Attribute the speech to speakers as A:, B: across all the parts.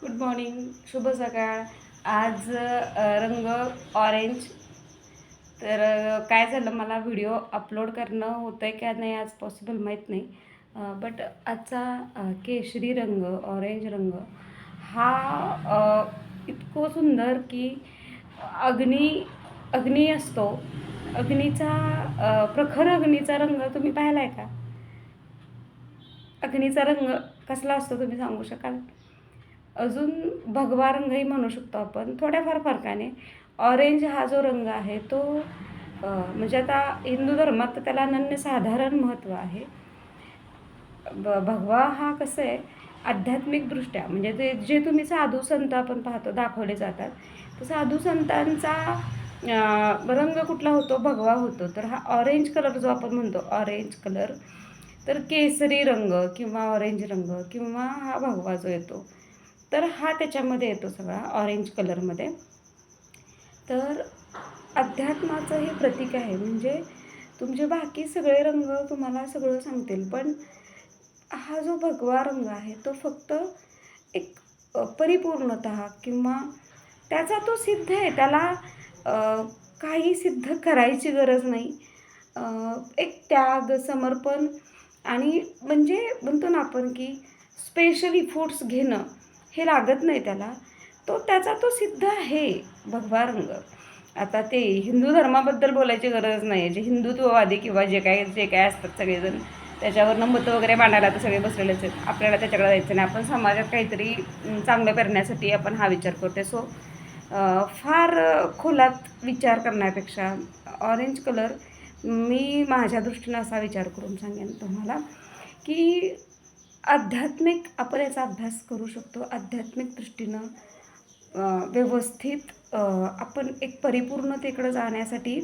A: Good morning शुभ सकाळ. आज रंग ऑरेंज तर काय झालं मला व्हिडिओ अपलोड करणं होतं आहे का नाही आज पॉसिबल माहीत नाही. बट आजचा केशरी रंग ऑरेंज रंग हा इतको इतकं सुंदर की अग्नी अग्नी असतो. अग्नीचा प्रखर अग्नीचा रंग तुम्ही पाहिला आहे का? अग्नीचा रंग कसला असतो तुम्ही सांगू शकाल? अजून भगवा रंगही म्हणू शकतो आपण. थोड्याफार फरकाने. ऑरेंज हा जो रंग आहे तो म्हणजे आता हिंदू धर्मात तर त्याला अनन्यसाधारण महत्त्व आहे. ब भगवा हा कसं आहे आध्यात्मिकदृष्ट्या म्हणजे ते जे तुम्ही साधू संत आपण पाहतो दाखवले जातात तर साधू संतांचा रंग कुठला होतो भगवा होतो. तर हा ऑरेंज कलर जो आपण म्हणतो ऑरेंज कलर तर केसरी रंग किंवा ऑरेंज रंग किंवा हा भगवा जो येतो तर हा त्याच्यामध्ये येतो सगळा ऑरेंज कलरमध्ये तर अध्यात्माचं हे प्रतीक आहे. म्हणजे तुमचे बाकी सगळे रंग तुम्हाला सगळं सांगतील पण हा जो भगवा रंग आहे तो फक्त एक परिपूर्णतः किंवा त्याचा तो सिद्ध आहे. त्याला काही सिद्ध करायची गरज नाही. एक त्याग समर्पण आणि म्हणजे म्हणतो ना आपण की स्पेशली फूड्स घेणं. हे लागत नाही त्याला. तो त्याचा तो सिद्ध आहे भगवा रंग. आता ते हिंदू धर्माबद्दल बोलायची गरज नाही आहे जे हिंदुत्ववादी किंवा जे काय जे काय असतात सगळेजण त्याच्यावरनं मतं वगैरे मांडायला तर सगळे बसलेलेच आहेत. आपल्याला त्याच्याकडे जायचं नाही. आपण समाजात काहीतरी चांगलं करण्यासाठी आपण हा विचार करतो सो फार खोलात विचार करण्यापेक्षा ऑरेंज कलर मी माझ्या दृष्टीनं असा विचार करून सांगेन तुम्हाला की आध्यात्मिक आपण याचा अभ्यास करू शकतो. आध्यात्मिक दृष्टीनं व्यवस्थित आपण एक परिपूर्णतेकडं जाण्यासाठी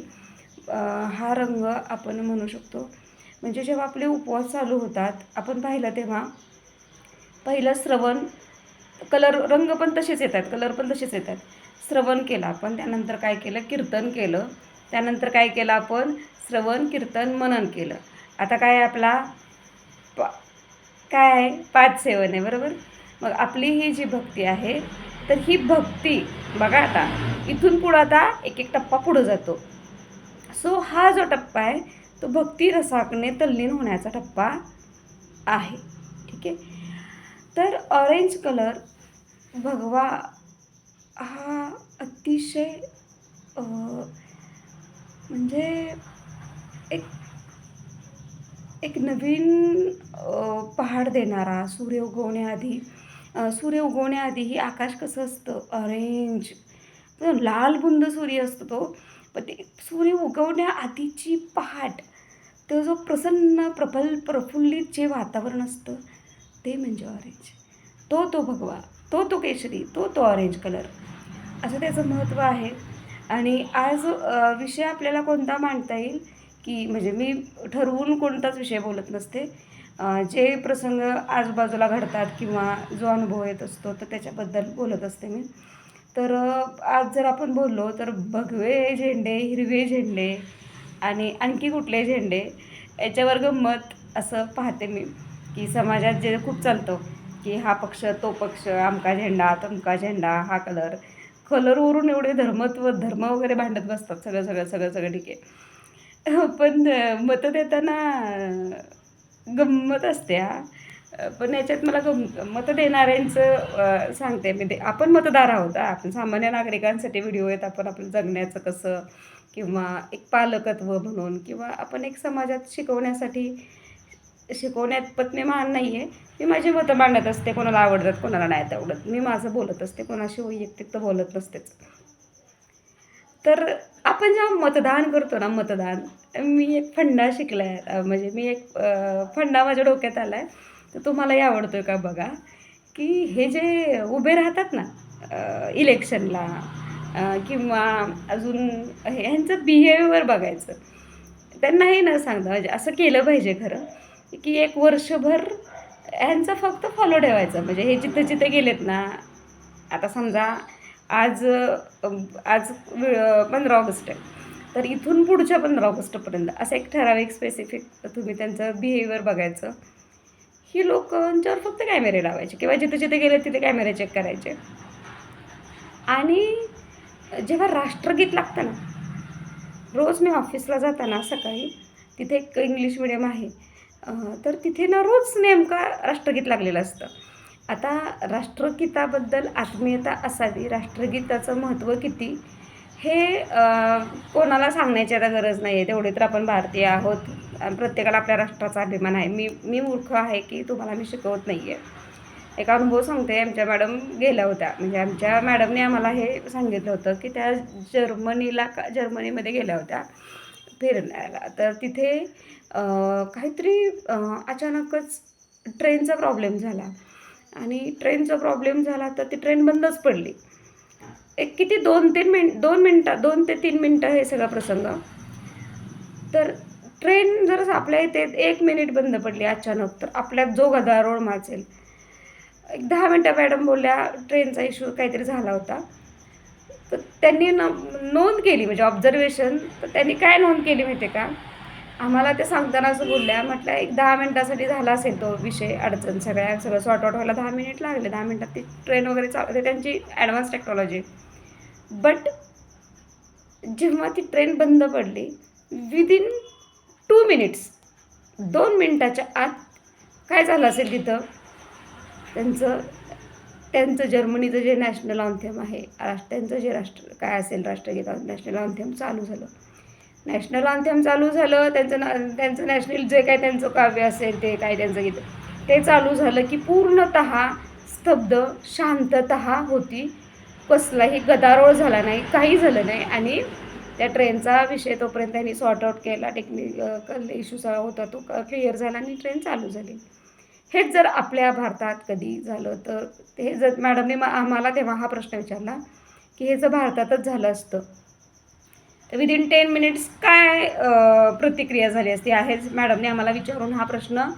A: हा रंग आपण म्हणू शकतो. म्हणजे जेव्हा आपले उपवास चालू होतात आपण पाहिलं तेव्हा पहिलं श्रवण कलर रंग पण तसेच येतात कलर पण तसेच येतात. श्रवण केलं आपण त्यानंतर काय केलं? कीर्तन केलं. त्यानंतर काय केलं आपण? श्रवण कीर्तन मनन केलं. आता काय आपला पा काय आहे? पाच सेवन आहे बरोबर? मग आपली ही जी भक्ती आहे तर ही भक्ती बघा आता इथून पुढं आता एक एक टप्पा पुढं जातो. सो हा जो टप्पा आहे तो भक्ती रसाकने तल्लीन होण्याचा टप्पा आहे. ठीक आहे? तर ऑरेंज कलर भगवा हा अतिशय म्हणजे एक एक नवीन पहाड देणारा सूर्य उगवण्याआधी सूर्य उगवण्याआधी ही आकाश कसं असतं? ऑरेंज लाल बुंद सूर्य असतो तो. पण ते सूर्य उगवण्याआधीची पहाट तो जो प्रसन्न प्रफल प्रफुल्लित जे वातावरण असतं ते म्हणजे ऑरेंज तो तो भगवा तो तो केशरी तो तो ऑरेंज कलर असं त्याचं महत्त्व आहे. आणि आज विषय आपल्याला कोणता मांडता येईल? की म्हणजे मी ठरवून कोणताच विषय बोलत नसते. जे प्रसंग आजूबाजूला घडतात किंवा जो अनुभव येत असतो तर त्याच्याबद्दल बोलत असते मी. तर आज जर आपण बोललो तर भगवे झेंडे हिरवे झेंडे आणि आणखी कुठले झेंडे याच्यावर गंमत असं पाहते मी की समाजात जे खूप चालतं की हा पक्ष तो पक्ष आमका झेंडा तमका झेंडा हा कलर. कलरवरून एवढे धर्मत्व धर्म वगैरे भांडत बसतात सगळं सगळं सगळं सगळं ठीक आहे पण मतं देताना गंमत असते हा. पण याच्यात मला गम मतं देणाऱ्यांचं सांगते मी ते. आपण मतदार आहोत आपण सामान्य नागरिकांसाठी व्हिडिओ आहेत आपण आपलं जगण्याचं कसं किंवा एक पालकत्व म्हणून किंवा आपण एक समाजात शिकवण्यासाठी शिकवण्यात मी मान नाही आहे मी माझी मतं मांडत असते कोणाला आवडतात कोणाला नाही आवडत. मी माझं बोलत असते कोणाशी वैयक्तिक तर बोलत नसतेच. तर आपण जेव्हा मतदान करतो ना मतदान मी एक फंडा शिकला आहे म्हणजे मी एक फंडा माझ्या डोक्यात आला आहे तर तो मलाही आवडतो आहे का बघा? की हे जे उभे राहतात ना इलेक्शनला किंवा अजून हे- ह्यांचं बिहेवियर बघायचं. त्यांना हे न सांगता म्हणजे असं केलं पाहिजे खरं की एक वर्षभर ह्यांचा फक्त फॉलो ठेवायचं. म्हणजे हे जिथं जिथं गेलेत ना आता समजा आज आज पंधरा ऑगस्ट आहे. तर इथून पुढच्या पंधरा ऑगस्टपर्यंत असं एक ठराविक स्पेसिफिक तुम्ही त्यांचं बिहेवियर बघायचं. ही लोकांच्यावर फक्त कॅमेरे लावायचे किंवा जिथे जिथे गेले तिथे कॅमेरे चेक करायचे. आणि जेव्हा राष्ट्रगीत लागतं ना रोज मी ऑफिसला जाताना सकाळी तिथे एक इंग्लिश मिडियम आहे. तर तिथे ना रोज नेमका राष्ट्रगीत लागलेलं असतं. आता राष्ट्रगीताबद्दल आत्मीयता असावी राष्ट्रगीताचं महत्त्व किती हे कोणाला सांगण्याची आता गरज नाही आहे तेवढे तर आपण भारतीय आहोत. प्रत्येकाला आपल्या राष्ट्राचा अभिमान आहे. मी मी मूर्ख आहे की तुम्हाला मी शिकवत नाही आहे एक अनुभव सांगते. आमच्या मॅडम गेल्या होत्या. म्हणजे आमच्या मॅडमने आम्हाला हे सांगितलं होतं की त्या जर्मनीला का जर्मनीमध्ये गेल्या होत्या फिरण्याला. तर तिथे काहीतरी अचानकच ट्रेनचा प्रॉब्लेम झाला. आणि ट्रेनचा प्रॉब्लेम झाला तर ती ट्रेन बंदच पडली. एक किती दोन तीन मिन दोन मिनटं दोन ते तीन मिनटं हे सगळा प्रसंग. तर ट्रेन जर आपल्या इथे एक मिनिट बंद पडली अचानक तर आपल्यात जो गदारोळ माचेल. एक दहा मिनटं मॅडम बोलल्या ट्रेनचा इश्यू काहीतरी झाला होता. तर त्यांनी न नोंद केली म्हणजे ऑब्झर्वेशन तर त्यांनी काय नोंद केली माहिती आहे का? आम्हाला ते सांगताना असं बोलल्या म्हटलं एक दहा मिनटासाठी झाला असेल तो विषय अडचण सगळ्या सगळं सॉर्ट आउट व्हायला दहा मिनिट लागले दहा मिनटात ती ट्रेन वगैरे चालते म्हणजे त्यांची ॲडव्हान्स टेक्नॉलॉजी बट जेव्हा ती ट्रेन बंद पडली विदिन टू मिनिट्स दोन मिनटाच्या आत काय झालं असेल तिथं? त्यांचं त्यांचं जर्मनीचं जे नॅशनल ऑन्थेम आहे राष्ट्र त्यांचं जे राष्ट्र काय असेल राष्ट्रगीत नॅशनल ऑन्थेम चालू झालं. नॅशनल ऑन्थेम चालू झालं त्यांचं ना त्यांचं नॅशनल जे काय त्यांचं काव्य असेल ते काय त्यांचं गीत ते चालू झालं की पूर्णत स्तब्ध शांतता होती. कसलाही गदारोळ झाला नाही काही झालं नाही. आणि त्या ट्रेनचा विषय तोपर्यंत त्यांनी सॉर्ट आउट केला टेक्निकल इश्यू होता तो क्लिअर झाला आणि ट्रेन चालू झाली. हेच जर आपल्या भारतात कधी झालं तर हे जर मॅडमने मा आम्हाला तेव्हा हा प्रश्न विचारला की हे जर भारतातच झालं असतं विदिन टेन मिनिट्स काय प्रतिक्रिया झाली असती? आहेच. मॅडमने आम्हाला विचारून हा प्रश्न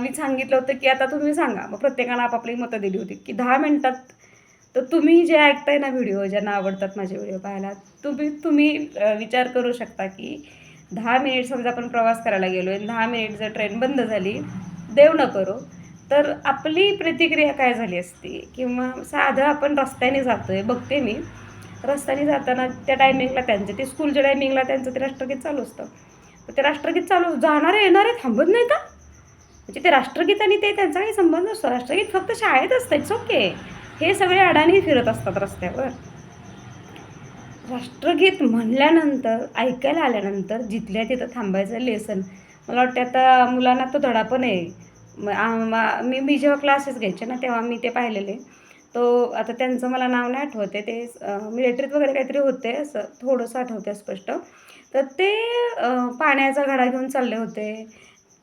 A: मी सांगितलं होतं की आता तुम्ही सांगा. मग प्रत्येकानं आपापली मतं दिली होती की दहा मिनटात तर तुम्ही जे ऐकताय ना व्हिडिओ ज्यांना आवडतात माझे व्हिडिओ पाहायला तुम्ही तुम्ही विचार करू शकता की दहा मिनिट समजा आपण प्रवास करायला गेलो आहे दहा मिनिट जर ट्रेन बंद झाली देव न करो तर आपली प्रतिक्रिया काय झाली असती? किंवा साधं आपण रस्त्याने जातो आहे बघते मी रस्त्याने जाताना त्या टायमिंगला त्यांचं ते स्कूलच्या टायमिंगला त्यांचं ते राष्ट्रगीत चालू असतं. तर ते राष्ट्रगीत चालू जाणारे येणारे थांबत नाही का? म्हणजे ते राष्ट्रगीत आणि ते त्यांचा काही संबंध नसतो. राष्ट्रगीत फक्त शाळेत असतं इट्स ओके हे सगळे अडाणी फिरत असतात रस्त्यावर. राष्ट्रगीत म्हणल्यानंतर ऐकायला आल्यानंतर जिथल्या तिथं थांबायचं लेसन मला वाटतं आता मुलांना तो धडा पण आहे. मी मी जेव्हा क्लासेस घ्यायचे ना तेव्हा मी ते पाहिलेले. तो आता त्यांचं मला नाव नाही आठवते ते मिलिटरीत वगैरे काहीतरी होते असं थोडंसं आठवते स्पष्ट. तर ते पाण्याचा घडा घेऊन चालले होते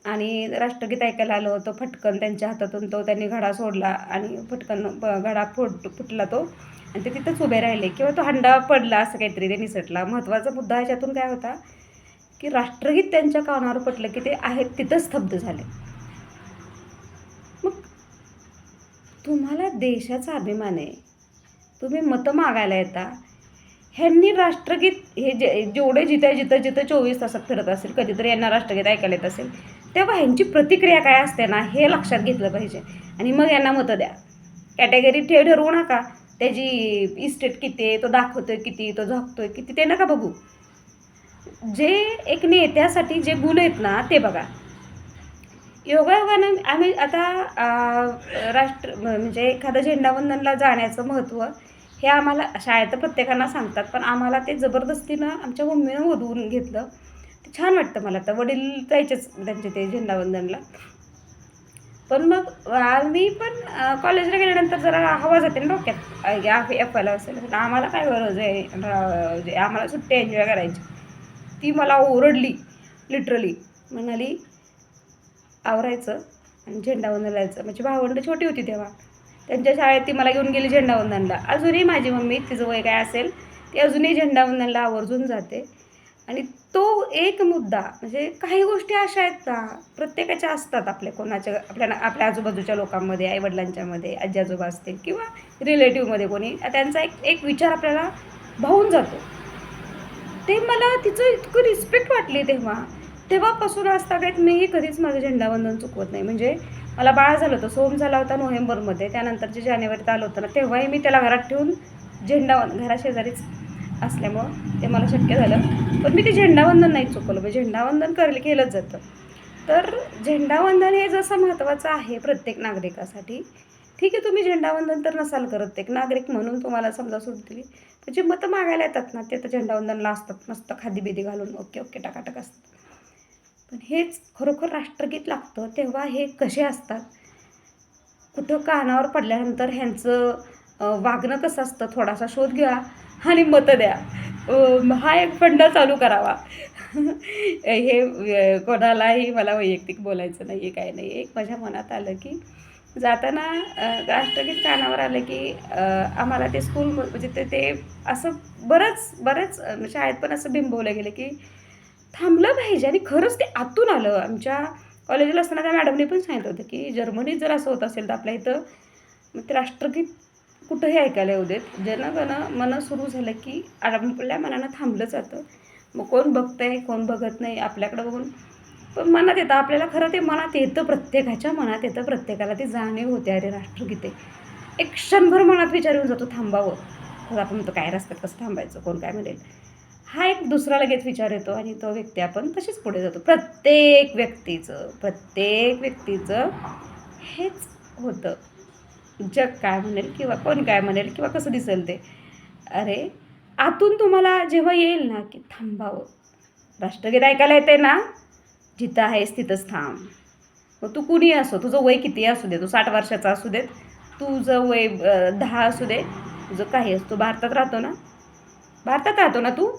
A: आणि राष्ट्रगीत ऐकायला आलं होतं फटकन त्यांच्या हातातून तो त्यांनी घडा सोडला आणि फटकन घडा फुट फुटला तो आणि ते तिथंच उभे राहिले. किंवा तो हंडा पडला असं काहीतरी ते निसटला. महत्त्वाचा मुद्दा ह्याच्यातून काय होता की राष्ट्रगीत त्यांच्या कानावर पटलं की ते आहेत तिथंच स्तब्ध झाले मग तुम्हाला देशाचा अभिमान आहे. तुम्ही मतं मागायला येता. ह्यांनी राष्ट्रगीत हे जे जेवढे जिथं जिथं जिथं चोवीस तासात फिरत असेल कधीतरी यांना राष्ट्रगीत ऐकायला येत असेल तेव्हा ह्यांची प्रतिक्रिया काय असते ना हे लक्षात घेतलं पाहिजे. आणि मग यांना मतं द्या. कॅटेगरी ठेव ठरवू नका. त्याची इस्टेट किती आहे तो दाखवतोय किती तो झाकतोय किती ते नका बघू. जे एक नेत्यासाठी जे गुण आहेत ना ते बघा. योगायोगानं आम्ही आता राष्ट्र म्हणजे एखादं झेंडावंदनला जाण्याचं महत्त्व हे आम्हाला शाळेत तर प्रत्येकांना सांगतात पण आम्हाला ते जबरदस्तीनं आमच्या मम्मीनं वधवून घेतलं. ते छान वाटतं मला तर वडील जायचेच त्यांचे ते झेंडावंदनला. पण मग आम्ही पण कॉलेजला गेल्यानंतर जरा हवा जाते ना डोक्यात. एफ आयला असेल. पण आम्हाला काय गरज आहे? म्हणजे आम्हाला सुट्टी एन्जॉय करायची ती मला ओरडली लिटरली. म्हणाली आवरायचं आणि झेंडावंदन जायचं म्हणजे भावंड छोटी होती तेव्हा. त्यांच्या शाळेत ती मला घेऊन गेली झेंडावंदनला अजूनही माझी मम्मी तिचं वय काय असेल ती अजूनही झेंडावंदनला आवर्जून जाते. आणि तो एक मुद्दा म्हणजे काही गोष्टी अशा आहेत ना प्रत्येकाच्या असतात आपल्या कोणाच्या आपल्या आपल्या आजूबाजूच्या लोकांमध्ये आईवडिलांच्यामध्ये आजी आजोबा असतील किंवा रिलेटिव्हमध्ये कोणी त्यांचा एक एक विचार आपल्याला भावून जातो. ते मला तिचं इतकं रिस्पेक्ट वाटली तेव्हा तेव्हापासून आजतागायत मीही कधीच माझं झेंडावंदन चुकवत नाही. म्हणजे मला बाळ झालं होतं सोम झाला होता नोव्हेंबरमध्ये. त्यानंतर जे जानेवारीत आलं होतं ना तेव्हाही मी त्याला घरात ठेवून झेंडावंदन घराशेजारीच असल्यामुळं ते मला शक्य झालं. पण मी ते झेंडावंदन नाही चुकवलं. म्हणजे झेंडावंदन कर केलंच जातं. तर झेंडावंदन हे जसं महत्त्वाचं आहे प्रत्येक नागरिकासाठी ठीक आहे तुम्ही झेंडावंदन तर नसाल करत. एक नागरिक म्हणून तुम्हाला समजा सूट दिली. तर जे मतं मागायला येतात ना ते तर झेंडावंदनला असतात. मस्त खादी बिदी घालून ओके ओके टाकाटक असतात पण हेच खरोखर राष्ट्रगीत लागतं तेव्हा हे कसे असतात? कुठं कानावर पडल्यानंतर ह्यांचं वागणं कसं असतं? थोडासा शोध घ्या आणि मतं द्या. हा एक फंड चालू करावा. हे कोणालाही मला वैयक्तिक बोलायचं नाही आहे काय नाही एक माझ्या मनात आलं की जाताना राष्ट्रगीत कानावर आलं की आम्हाला ते स्कूल म्हणजे ते ते असं बरंच बरंच शाळेत पण असं बिंबवलं गेलं की थांबलं पाहिजे. आणि खरंच ते आतून आलं. आमच्या कॉलेजला असताना त्या मॅडमने पण सांगितलं होतं की जर्मनीत जर असं होत असेल तर आपल्या इथं मग ते राष्ट्रगीत कुठंही ऐकायला येऊ देत. जनगण मन सुरू झालं की आपल्या मनानं थांबलं जातं. मग कोण बघतंय कोण बघत नाही आपल्याकडं बघून. पण मनात येतं. आपल्याला खरं ते मनात येतं. प्रत्येकाच्या मनात येतं. प्रत्येकाला ती जाणीव होते. अरे राष्ट्रगीते एक क्षणभर मनात विचार येऊन जातो थांबावं. तर आपण म्हणतो काय रस्त्यात कसं थांबायचं? कोण काय म्हणेल? हा एक दुसरा लगेच विचार येतो आणि तो व्यक्ती आपण तशीच पुढे जातो. प्रत्येक व्यक्तीचं प्रत्येक व्यक्तीचं हेच होतं. जग काय म्हणेल किंवा कोण काय म्हणेल किंवा कसं दिसेल ते. अरे आतून तुम्हाला जेव्हा येईल ना की थांबावं. राष्ट्रगीत ऐकायला येते ना जिथं आहेस तिथंच थांब. मग तू कुणी असो तुझं वय किती असू दे तू साठ वर्षाचा असू देत तुझं वय दहा असू दे तुझं काही असतो भारतात राहतो ना. भारतात राहतो ना तू?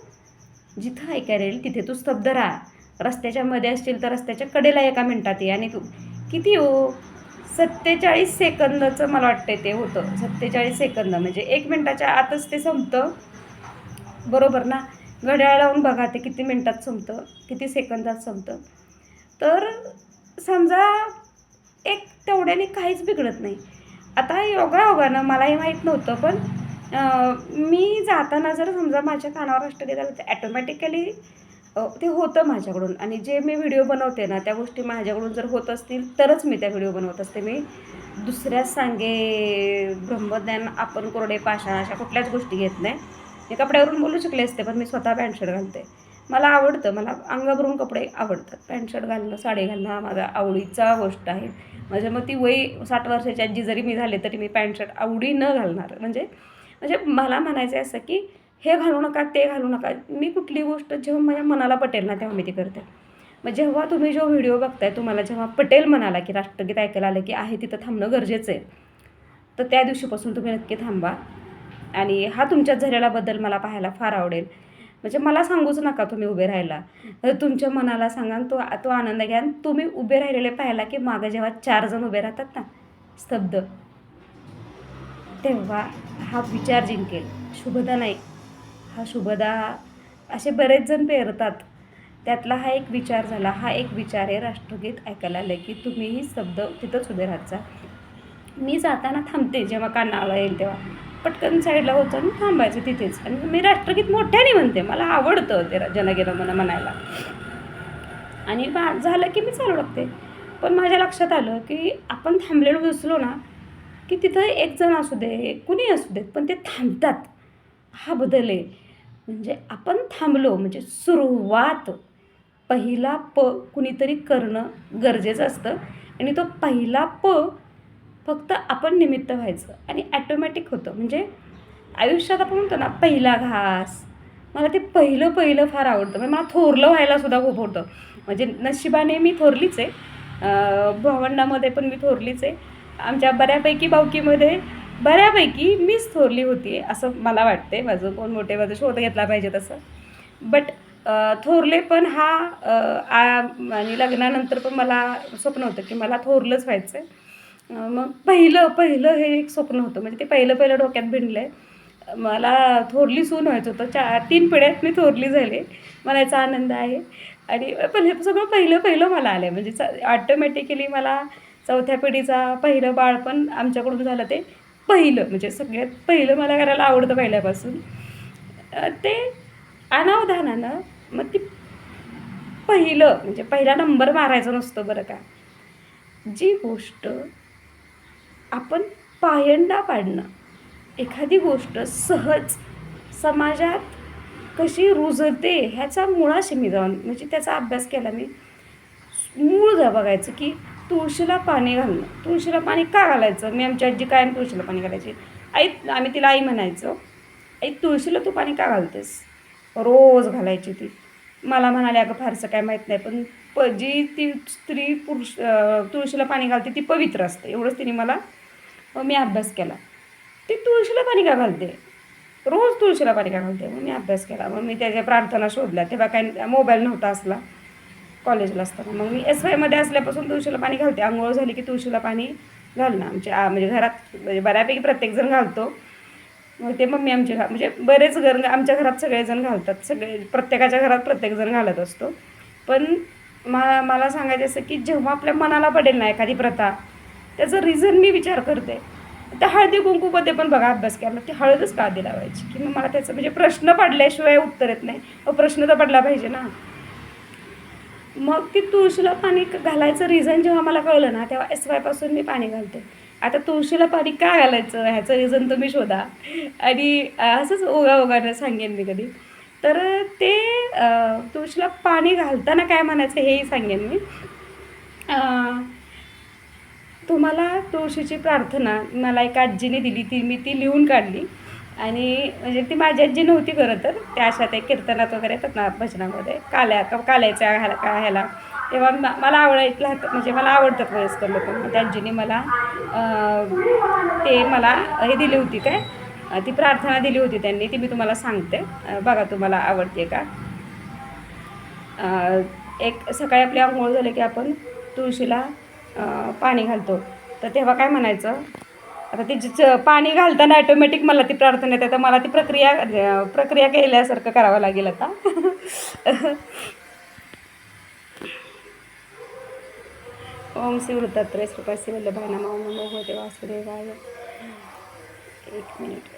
A: जिथं ऐकायला येईल तिथे तू स्तब्ध राहा. रस्त्याच्या मध्ये असशील तर रस्त्याच्या कडेला एका मिनटात ये आणि तू किती हो? सत्तेचाळीस सेकंदाचं मला वाटतं ते होतं. सत्तेचाळीस सेकंद म्हणजे एक मिनटाच्या आतच ते संपतं. बरोबर ना? घड्याळ लावून बघा ते किती मिनटात संपतं किती सेकंदात संपतं. तर समजा एक तेवढ्याने काहीच बिघडत नाही. आता योगा योगानं मलाही माहीत नव्हतं पण मी जाताना जर समजा माझ्या कानावर अष्टगीत आलं तर ॲटोमॅटिकली ते होतं माझ्याकडून. आणि जे मी व्हिडिओ बनवते ना त्या गोष्टी माझ्याकडून जर होत असतील तरच मी त्या व्हिडिओ बनवत असते. मी दुसऱ्याच सांगे ब्रह्मज्ञान आपण कोरडे पाषाण अशा कुठल्याच गोष्टी घेत नाही. मी कपड्यावरून बोलू शकले असते पण मी स्वतः पॅन्ट शर्ट घालते. मला आवडतं मला अंगाभरून कपडे आवडतात. पॅन्ट शर्ट घालणं साडी घालणं हा माझा आवडीचा गोष्ट आहे. माझ्या मग ती वय साठ वर्षाची आजी जरी मी झाले तरी मी पॅन्ट शर्ट आवडी न घालणार. म्हणजे म्हणजे मला म्हणायचं आहे असं की हे घालू नका ते घालू नका. मी कुठली गोष्ट जेव्हा माझ्या मनाला पटेल ना तेव्हा मी ती करते. मग जेव्हा तुम्ही जो व्हिडिओ बघताय तुम्हाला जेव्हा पटेल म्हणाला की राष्ट्रगीत ऐकायला आलं की आहे तिथं थांबणं गरजेचं आहे तर त्या दिवशीपासून तुम्ही नक्की थांबा. आणि हा तुमच्यात झालेला बदल मला पाहायला फार आवडेल. म्हणजे मला सांगूच नका तुम्ही उभे राहायला. तर तुमच्या मनाला सांगा तो तो आनंद घ्या. आणि तुम्ही उभे राहिलेले पाहायला की मागं जेव्हा चार जण उभे राहतात ना स्तब्ध. तेव्हा हा विचार जिंकेल. शुभदा नाही हा शुभदा असे बरेच जण पेरतात. त्यातला हा एक विचार झाला. हा एक विचार आहे राष्ट्रगीत ऐकायला आलं की तुम्हीही शब्द तिथंच उभे राहायचा जा. मी जाताना थांबते जेव्हा कानाला येईल तेव्हा. पटकन साईडला होतं आणि थांबायचं तिथेच. आणि मी राष्ट्रगीत मोठ्याने म्हणते. मला आवडतं ते जनगेनं मला म्हणायला. आणि झालं की मी चालू लागते पण माझ्या लक्षात आलं की आपण थांबलेलो बसलो ना की तिथं एक जण असू दे कुणी असू देत पण ते थांबतात. हा बदल आहे. म्हणजे आपण थांबलो म्हणजे सुरुवात. पहिला प कुणीतरी करणं गरजेचं असतं आणि तो पहिला प फक्त आपण निमित्त व्हायचं आणि ॲटोमॅटिक होतं. म्हणजे आयुष्यात आपण म्हणतो ना पहिला घास. मला ते पहिलं पहिलं फार आवडतं. म्हणजे मला थोरलं व्हायला सुद्धा खूप होतं म्हणजे नशिबाने मी थोरलीच आहे. भावंडामध्ये पण मी थोरलीच आहे. आमच्या बऱ्यापैकी भावकीमध्ये बऱ्यापैकी मीच थोरली होती असं मला वाटते माझं कोण मोठे माझं शोध घेतला पाहिजे तसं. बट थोरले पण हा आ- आणि लग्नानंतर पण मला स्वप्न होतं की मला थोरलंच व्हायचं आहे मग पहिलं पहिलं हे एक स्वप्न होतं. म्हणजे ते पहिलं पहिलं डोक्यात भिंडलं आहे मला थोरली सून व्हायचं होतं. चा तीन पिढ्यात मी थोरली झाले. मला याचा आनंद आहे. आणि पण हे सगळं पहिलं पहिलं मला आलं आहे म्हणजे ऑटोमॅटिकली मला चौथ्या पिढीचा पहिलं बाळपण आमच्याकडून झालं ते पहिलं म्हणजे सगळ्यात पहिलं मला करायला आवडतं पहिल्यापासून. ते अनावधानानं मग ती पहिलं म्हणजे पहिला नंबर मारायचा नसतो बरं का. जी गोष्ट आपण पायंडा पाडणं एखादी गोष्ट सहज समाजात कशी रुजते ह्याचा मुळाशी मी जाऊन म्हणजे त्याचा अभ्यास केला मी. मूळ जा बघायचं की तुळशीला पाणी घालणं. तुळशीला पाणी का घालायचं? मी आमची आजी कायम तुळशीला पाणी घालायची. आई आम्ही तिला आई म्हणायचो आई तुळशीला तू पाणी का घालतेस? रोज घालायची ती. मला म्हणाले अगं फारसं काय माहीत नाही पण प जी ती स्त्री पुरुष तुळशीला पाणी घालते ती पवित्र असते. एवढंच तिने मला मग मी अभ्यास केला. ती तुळशीला पाणी का घालते? रोज तुळशीला पाणी का घालते? मग मी अभ्यास केला. मग मी त्याच्या प्रार्थना शोधल्या. तेव्हा काय मोबाईल नव्हता असला. कॉलेजला असताना मग मी एस वायमध्ये असल्यापासून तुळशीला पाणी घालते. आंघोळ झाली की तुळशीला पाणी घालणं. आमच्या म्हणजे घरात म्हणजे बऱ्यापैकी प्रत्येकजण घालतो. मग ते मम्मी आमच्या घा म्हणजे बरेच घर आमच्या घरात सगळेजण घालतात. सगळे प्रत्येकाच्या घरात प्रत्येकजण घालत असतो. पण मा मला सांगायचं असं की जेव्हा आपल्या मनाला पडेल ना एखादी प्रथा त्याचं रिझन मी विचार करते. त्या हळदी कुंकूमध्ये पण बघा अभ्यास केला ती हळदच का दिला लावायची? की मग मला त्याचं म्हणजे प्रश्न पडल्याशिवाय उत्तर येत नाही. प्रश्न तर पडला पाहिजे ना. मग ती तुळशीला पाणी घालायचं रिझन जेव्हा मला कळलं ना तेव्हा एस वायपासून मी पाणी घालते. आता तुळशीला पाणी का घालायचं? ह्याचं रिझन तुम्ही शोधा. आणि असंच ओघा ओघानं सांगेन मी कधी. तर ते तुळशीला पाणी घालताना काय म्हणायचं हेही सांगेन मी. तुम्हाला तुळशीची प्रार्थना मला एका आजीने दिली ती मी ती लिहून काढली. आणि म्हणजे ती माझी आजी नव्हती खरं तर त्या अशा ते कीर्तनात वगैरे येतात ना भजनामध्ये. काल्या का काल्याच्या ह्याला का ह्याला. तेव्हा मला आवडायला म्हणजे मला आवडतात वयस्कर लोक. मग त्या आजीने मला ते मला हे दिली होती काय? ती प्रार्थना दिली होती त्यांनी. ती मी तुम्हाला सांगते. बघा तुम्हाला आवडते का? एक सकाळी आपली आंघोळ झाले की आपण तुळशीला पाणी घालतो. तर तेव्हा काय म्हणायचं? आता ती पाणी घालताना ॲटोमॅटिक मला ती प्रार्थना येते. तर मला ती प्रक्रिया प्रक्रिया केल्यासारखं करावं लागेल आता. ओम श्री वृत्तात्रय श्रीपाद श्री वल्लभाय नमः ओम नमो भगवते वासुदेवाय. एक मिनिट.